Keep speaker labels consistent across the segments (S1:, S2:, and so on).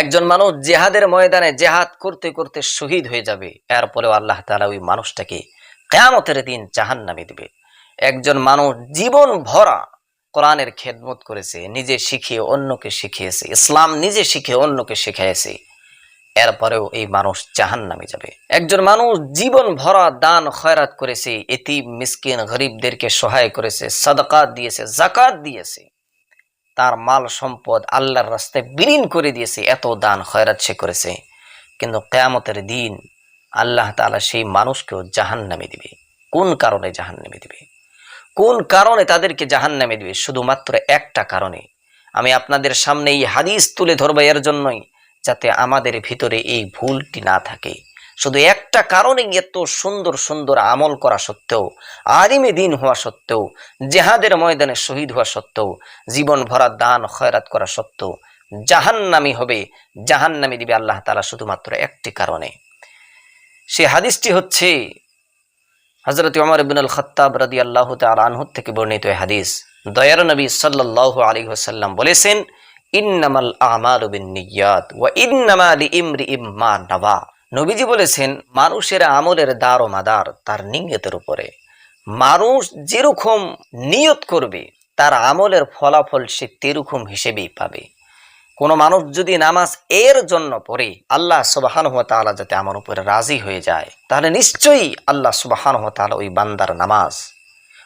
S1: একজন মানুষ জেহাদের ময়দানে জেহাদ করতে করতে শহীদ হয়ে যাবে। এরপরেও আল্লাহ তাআলা ওই মানুষটাকে কেয়ামতের দিন জাহান নামে দিবে। একজন মানুষ জীবন ভরা কোরআনের খেদমত করেছে, নিজে শিখিয়ে অন্যকে শিখিয়েছে, ইসলাম নিজে শিখে অন্যকে শিখিয়েছে এরপরেও এই মানুষ জাহান নামে যাবে। একজন মানুষ জীবন ভরা দান খয়রাত করেছে এতি মিসকিন, গরিবদেরকে সহায় করেছে, সাদাকাত দিয়েছে জাকাত দিয়েছে। তার মাল সম্পদ আল্লাহর রাস্তায় বিলীন করে দিয়েছে, এত দান খয়রাত সে করেছে। কিন্তু কেয়ামতের দিন আল্লাহ তাআলা সেই মানুষকেও জাহান নামে দিবে। কোন কারণে জাহান নামে দিবে? কোন কারণে তাদেরকে জাহান নামে দিবে? শুধুমাত্র একটা কারণে। আমি আপনাদের সামনে এই হাদিস তুলে ধরবো এর জন্যই, যাতে আমাদের ভিতরে এই ভুলটি না থাকে। শুধু একটা কারণে এত সুন্দর সুন্দর আমল করা সত্ত্বেও, আলিমে দিন হওয়া সত্ত্বেও, জেহাদের ময়দানে শহীদ হওয়া সত্ত্বেও জীবন ভরা দান, খয়রাত করা সত্ত্বেও, জাহান্নামি হবে, জাহান্নামি দিবে আল্লাহ তাআলা শুধুমাত্র একটি কারণে। সে হাদিসটি হচ্ছে হজরত ওমর ইবিন আল খত্তাব রাদি আল্লাহ আনহু থেকে বর্ণিত হাদিস। দয়ার নবী সাল্লাহ আলী ওসাল্লাম বলেছেন, ইন্নামাল আমাল বিন নিয়াত ইন্নামা লিইমরি ইম্মা নাওয়া। নবীজি বলেছেন, মানুষের আমলের দার ও মাদার তার নিয়তের উপরে। মানুষ যেরকম নিয়ত করবে, তার আমলের ফলাফল সে তেরকম হিসেবেই পাবে। কোনো মানুষ যদি নামাজ এর জন্য পড়ে, আল্লাহ সুবাহান তাআলা যাতে আমার উপরে রাজি হয়ে যায়, তাহলে নিশ্চয়ই আল্লাহ সুবাহান তাআলা ওই বান্দার নামাজ,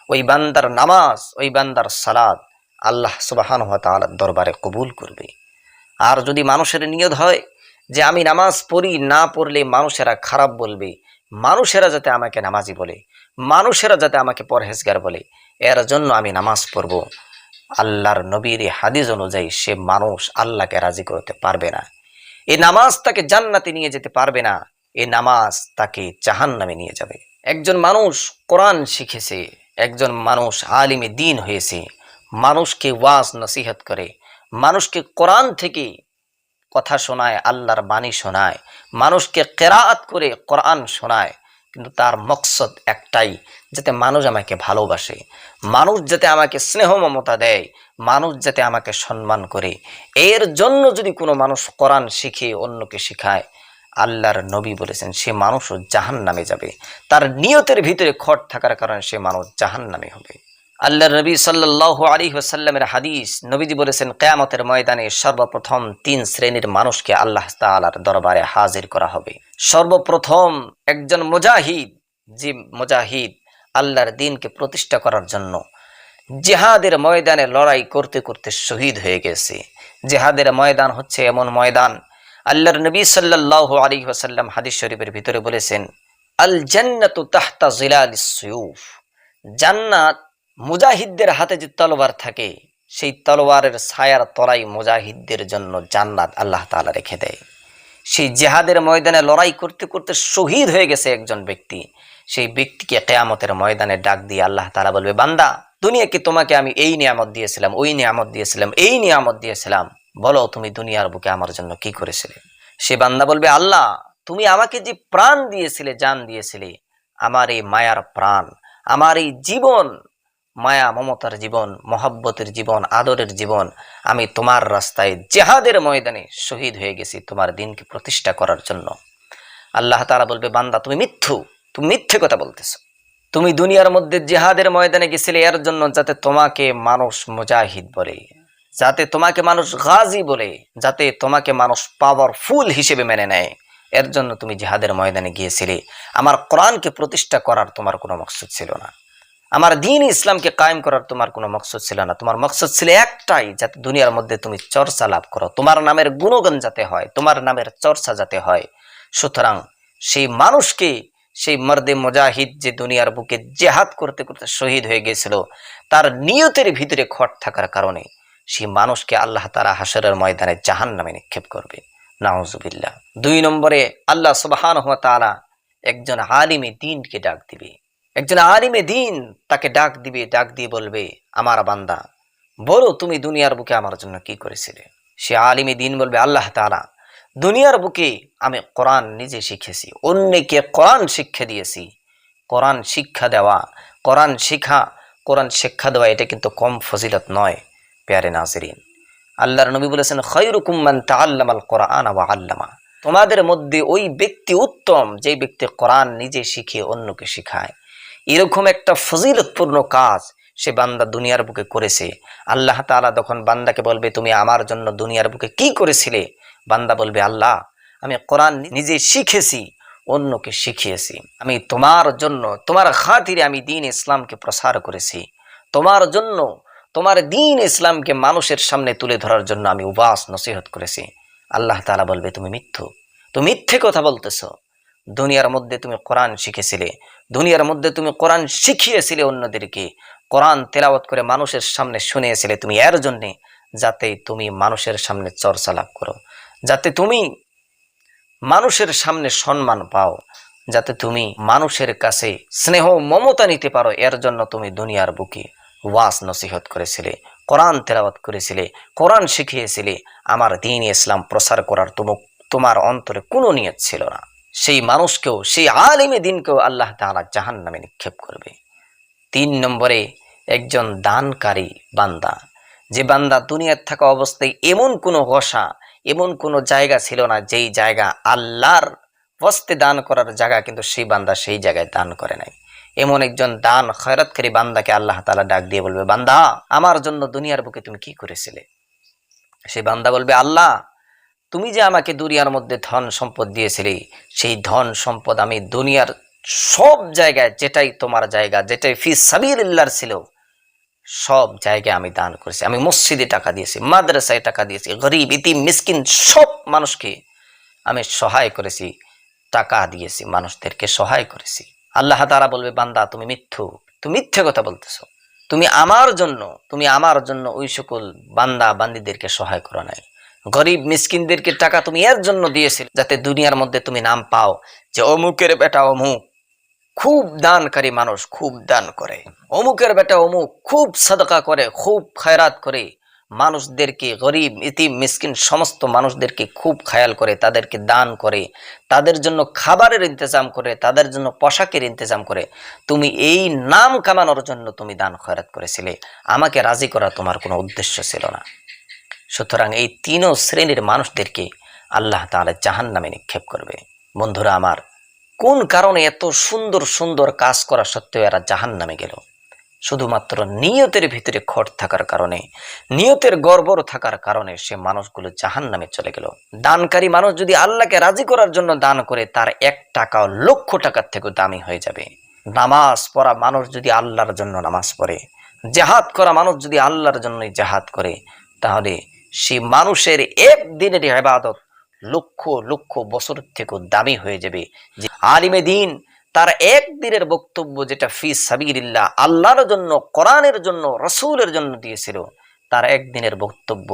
S1: ওই বান্দার নামাজ, ওই বান্দার সালাদ আল্লাহ সুবাহান তাআলার দরবারে কবুল করবে। আর যদি মানুষের নিয়ত হয় যে আমি নামাজ পড়ি, না পড়লে মানুষেরা খারাপ বলবে। মানুষেরা যাতে আমাকে নামাজি বলে, মানুষেরা যাতে আমাকে পরহেজগার বলে, এর জন্য আমি নামাজ পড়ব। আল্লাহর নবীর হাদিস অনুযায়ী সে মানুষ আল্লাহকে রাজি করতে পারবে না। এই নামাজ তাকে জান্নাতে নিয়ে যেতে পারবে না, এই নামাজ তাকে জাহান নামে নিয়ে যাবে। একজন মানুষ কোরআন শিখেছে, একজন মানুষ আলিমে দিন হয়েছে, মানুষকে ওয়াজ নসিহত করে, মানুষকে কোরআন থেকে কথা শোনায়, আল্লাহর বাণী শোনায়, মানুষকে কেরাত করে কোরআন শোনায়, কিন্তু তার মকসদ একটাই, যাতে মানুষ আমাকে ভালোবাসে। মানুষ যাতে আমাকে স্নেহ মমতা দেয়, মানুষ যাতে আমাকে সম্মান করে। এর জন্য যদি কোনো মানুষ কোরআন শিখে, অন্যকে শেখায়, আল্লাহর নবী বলেছেন, সে মানুষও জাহান নামে যাবে। তার নিয়তের ভিতরে খট থাকার কারণে সে মানুষ জাহান নামে হবে। আল্লাহ নবী সাল্লাহ আলী ওসাল্লামের হাদিস, নবীজি বলেছেন, কেয়ামতের ময়দানে সর্বপ্রথম তিন শ্রেণির মানুষকে আল্লাহ তালার দরবারে হাজির করা হবে। সর্বপ্রথম একজন মুজাহিদ, যে মুজাহিদ আল্লাহর দিনকে প্রতিষ্ঠা করার জন্য জেহাদের ময়দানে লড়াই করতে করতে শহীদ হয়ে গেছে। জেহাদের ময়দান হচ্ছে এমন ময়দান। আল্লাহর নবী সাল্লাহ আলী ওসাল্লাম হাদিস শরীফের ভিতরে বলেছেন, আল জান্নাতু জান্নাত মুজাহিদদের হাতে যে তলোয়ার থাকে, সেই তলোয়ারের ছায়ার তলাই মুজাহিদদের জন্য জান্নাত আল্লাহ তাআলা রেখে দেয়। সেই জেহাদের ময়দানে লড়াই করতে করতে শহীদ হয়ে গেছে একজন ব্যক্তি। সেই ব্যক্তিকে কেয়ামতের ময়দানে ডাক দিয়ে আল্লাহ তালা বলবে, বান্দা, দুনিয়াকে তোমাকে আমি এই নিয়ামত দিয়েছিলাম, ওই নিয়ামত দিয়েছিলাম, এই নিয়ামত দিয়েছিলাম। বলো, তুমি দুনিয়ার বুকে আমার জন্য কি করেছিলে? সে বান্দা বলবে, আল্লাহ, তুমি আমাকে যে প্রাণ দিয়েছিলে, জান দিয়েছিলে, আমার এই মায়ার প্রাণ, আমার এই জীবন মায়া, মমতার জীবন, মহাব্বতের জীবন, আদরের জীবন, আমি তোমার রাস্তায় জেহাদের ময়দানে শহীদ হয়ে গেছি তোমার দিনকে প্রতিষ্ঠা করার জন্য। আল্লাহ তারা বলবে, বান্দা, তুমি মিথ্যু, তুমি মিথ্যে কথা বলতেছো। তুমি দুনিয়ার মধ্যে জেহাদের ময়দানে গেছিলে, এর জন্য যাতে তোমাকে মানুষ মুজাহিদ বলে, যাতে তোমাকে মানুষ গাজী বলে, যাতে তোমাকে মানুষ পাওয়ারফুল হিসেবে মেনে নেয়। এর জন্য তুমি জেহাদের ময়দানে গিয়েছিলে। আমার কোরআনকে প্রতিষ্ঠা করার তোমার কোনো মকসুদ ছিল না। আমার দিন ইসলামকে কায়েম করার তোমার কোনো মকসদ ছিল না। তোমার মকসদ ছিল একটাই, যাতে দুনিয়ার মধ্যে তুমি চর্চা লাভ করো। তোমার নামের গুণগান যাতে হয়, তোমার নামের চর্চা যাতে হয়। সুতরাং সেই মানুষকে, সেই মর্দে মুজাহিদ যে দুনিয়ার বুকে জেহাদ করতে করতে শহীদ হয়ে গেছিল, তার নিয়তের ভিতরে খট থাকার কারণে সেই মানুষকে আল্লাহ তারা হাসরের ময়দানে জাহান নামে নিক্ষেপ করবে। নাউজুবিল্লাহ। দুই নম্বরে আল্লাহ সুবাহান হওয়া তালা একজন আলিমে দিনকে ডাক দিবে। একজন আলিমে দিন তাকে ডাক দিবে, ডাক দিয়ে বলবে, আমার বান্দা, বলো তুমি দুনিয়ার বুকে আমার জন্য কি করেছিলে? সে আলিমে দিন বলবে, আল্লাহ তালা দুনিয়ার বুকে আমি কোরআন নিজে শিখেছি, অন্যকে কোরআন শিক্ষা দিয়েছি। কোরআন শিক্ষা দেওয়া, কোরআন শিখা, কোরআন শিক্ষা দেওয়া, এটা কিন্তু কম ফজিলত নয়, পেয়ারে নাজরিন। আল্লাহর নবী বলেছেন খৈরুকুম মান তাআল্লামাল কোরআন ওয়া আল্লামা। তোমাদের মধ্যে ওই ব্যক্তি উত্তম যে ব্যক্তি কোরআন নিজে শিখে অন্যকে শিখায়। এরকম একটা ফজিলতপূর্ণ কাজ সে বান্দা দুনিয়ার বুকে করেছে। আল্লাহ তাআলা তখন বান্দাকে বলবে, তুমি আমার জন্য দুনিয়ার বুকে কি করেছিলে? বান্দা বলবে, আল্লাহ, আমি কোরআন নিজে শিখেছি, অন্যকে শিখিয়েছি। আমি তোমার জন্য, তোমার খাতিরে আমি দিন ইসলামকে প্রসার করেছি। তোমার জন্য, তোমার দিন ইসলামকে মানুষের সামনে তুলে ধরার জন্য আমি উবাস, নসিহত করেছি। আল্লাহ তাআলা বলবে, তুমি মিথ্যু। তুমি মিথ্যে কথা বলতেছ। দুনিয়ার মধ্যে তুমি কোরআন শিখেছিলে, দুনিয়ার মধ্যে তুমি কোরআন শিখিয়েছিলে অন্যদেরকে, কোরআন তেলাওয়াত করে মানুষের সামনে শুনিয়েছিলে তুমি এর জন্যে, যাতে তুমি মানুষের সামনে চর্চা লাভ করো, যাতে তুমি মানুষের সামনে সম্মান পাও, যাতে তুমি মানুষের কাছে স্নেহ মমতা নিতে পারো, এর জন্য তুমি দুনিয়ার বুকে ওয়াস নসিহত করেছিলে, কোরআন তেলাওয়াত করেছিলে, কোরআন শিখিয়েছিলে। আমার দিন ইসলাম প্রসার করার তোমার অন্তরে কোনো নিয়ত ছিল না। সেই মানুষকেও, সেই আলিমে দিনকেও আল্লাহ তাআলা জাহান নামে নিক্ষেপ করবে। তিন নম্বরে একজন দানকারী বান্দা। যে বান্দা দুনিয়ার থাকা অবস্থায় এমন কোনো বসা এমন কোনো জায়গা ছিল না যেই জায়গা আল্লাহর বস্তে দান করার জায়গা, কিন্তু সেই বান্দা সেই জায়গায় দান করে নাই। এমন একজন দান খয়রাতকারী বান্দাকে আল্লাহ তালা ডাক দিয়ে বলবে, বান্দা, আমার জন্য দুনিয়ার বুকে তুমি কি করেছিলে? সে বান্দা বলবে, আল্লাহ তুমি যে আমাকে দুনিয়ার মধ্যে ধন সম্পদ দিয়েছিলে, সেই ধন সম্পদ আমি দুনিয়ার সব জায়গায় যেটাই তোমার জায়গা, যেটাই ফি সাবিলিল্লাহর ছিল, সব জায়গায় আমি দান করেছি। আমি মসজিদে টাকা দিয়েছি, মাদ্রাসায় টাকা দিয়েছি, গরিব, ইতিম, মিসকিন সব মানুষকে আমি সহায় করেছি, টাকা দিয়েছি, মানুষদেরকে সহায় করেছি। আল্লাহ তারা বলবে, বান্দা, তুমি মিথ্যু, তুমি মিথ্যে কথা বলতেছো। তুমি আমার জন্য, তুমি আমার জন্য ওই সকল বান্দা বান্দিদেরকে সহায় করো নাই। গরিব মিসকিনদেরকে টাকা তুমি এর জন্য দিয়েছিলে যাতে দুনিয়ার মধ্যে তুমি নাম পাও যে অমুকের বেটা অমুক খুব দানকারী মানুষ, খুব দান করে। অমুকের বেটা অমুক খুব সাদকা করে, খুব খায়রাত করে। মানুষদেরকে, গরিব, ইতিম, মিসকিন সমস্ত মানুষদেরকে খুব খেয়াল করে, তাদেরকে দান করে, তাদের জন্য খাবারের ইন্তজাম করে, তাদের জন্য পোশাকের ইন্তজাম করে। তুমি এই নাম কামানোর জন্য তুমি দান খয়রাত করেছিলে। আমাকে রাজি করা তোমার কোনো উদ্দেশ্য ছিল না। সুতরাং এই তিনও শ্রেণির মানুষদেরকে আল্লাহ তাহলে জাহান নামে নিক্ষেপ করবে। বন্ধুরা আমার, কোন কারণে এত সুন্দর সুন্দর কাজ করা সত্ত্বেও এরা জাহান নামে গেল? শুধুমাত্র নিয়তের ভিতরে খট থাকার কারণে, নিয়তের গর্বর থাকার কারণে সে মানুষগুলো জাহান নামে চলে গেল। দানকারী মানুষ যদি আল্লাহকে রাজি করার জন্য দান করে, তার এক টাকাও লক্ষ টাকার থেকেও দামি হয়ে যাবে। নামাজ পড়া মানুষ যদি আল্লাহর জন্য নামাজ পড়ে, জেহাদ করা মানুষ যদি আল্লাহর জন্যই জেহাদ করে, তাহলে সে মানুষের একদিনের ইবাদত লক্ষ লক্ষ বছর থেকেও দামি হয়ে যাবে। যে আলিমে দিন, তার একদিনের বক্তব্য যেটা ফি সাবিরিল্লাহ আল্লাহর জন্য, কোরআনের জন্য, রসুলের জন্য দিয়েছিল, তার একদিনের বক্তব্য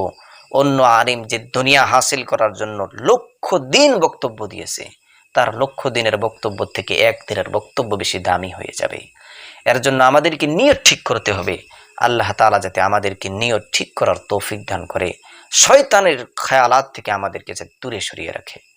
S1: অন্য আলিম যে দুনিয়া হাসিল করার জন্য লক্ষ দিন বক্তব্য দিয়েছে, তার লক্ষ দিনের বক্তব্য থেকে এক দিনের বক্তব্য বেশি দামি হয়ে যাবে। এর জন্য আমাদেরকে নিয়ত ঠিক করতে হবে। আল্লাহ তালা যাতে আমাদেরকে নিয়ত ঠিক করার তৌফিক দান করে, শয়তানের খেয়ালাত থেকে আমাদেরকে যাতে দূরে সরিয়ে রাখে।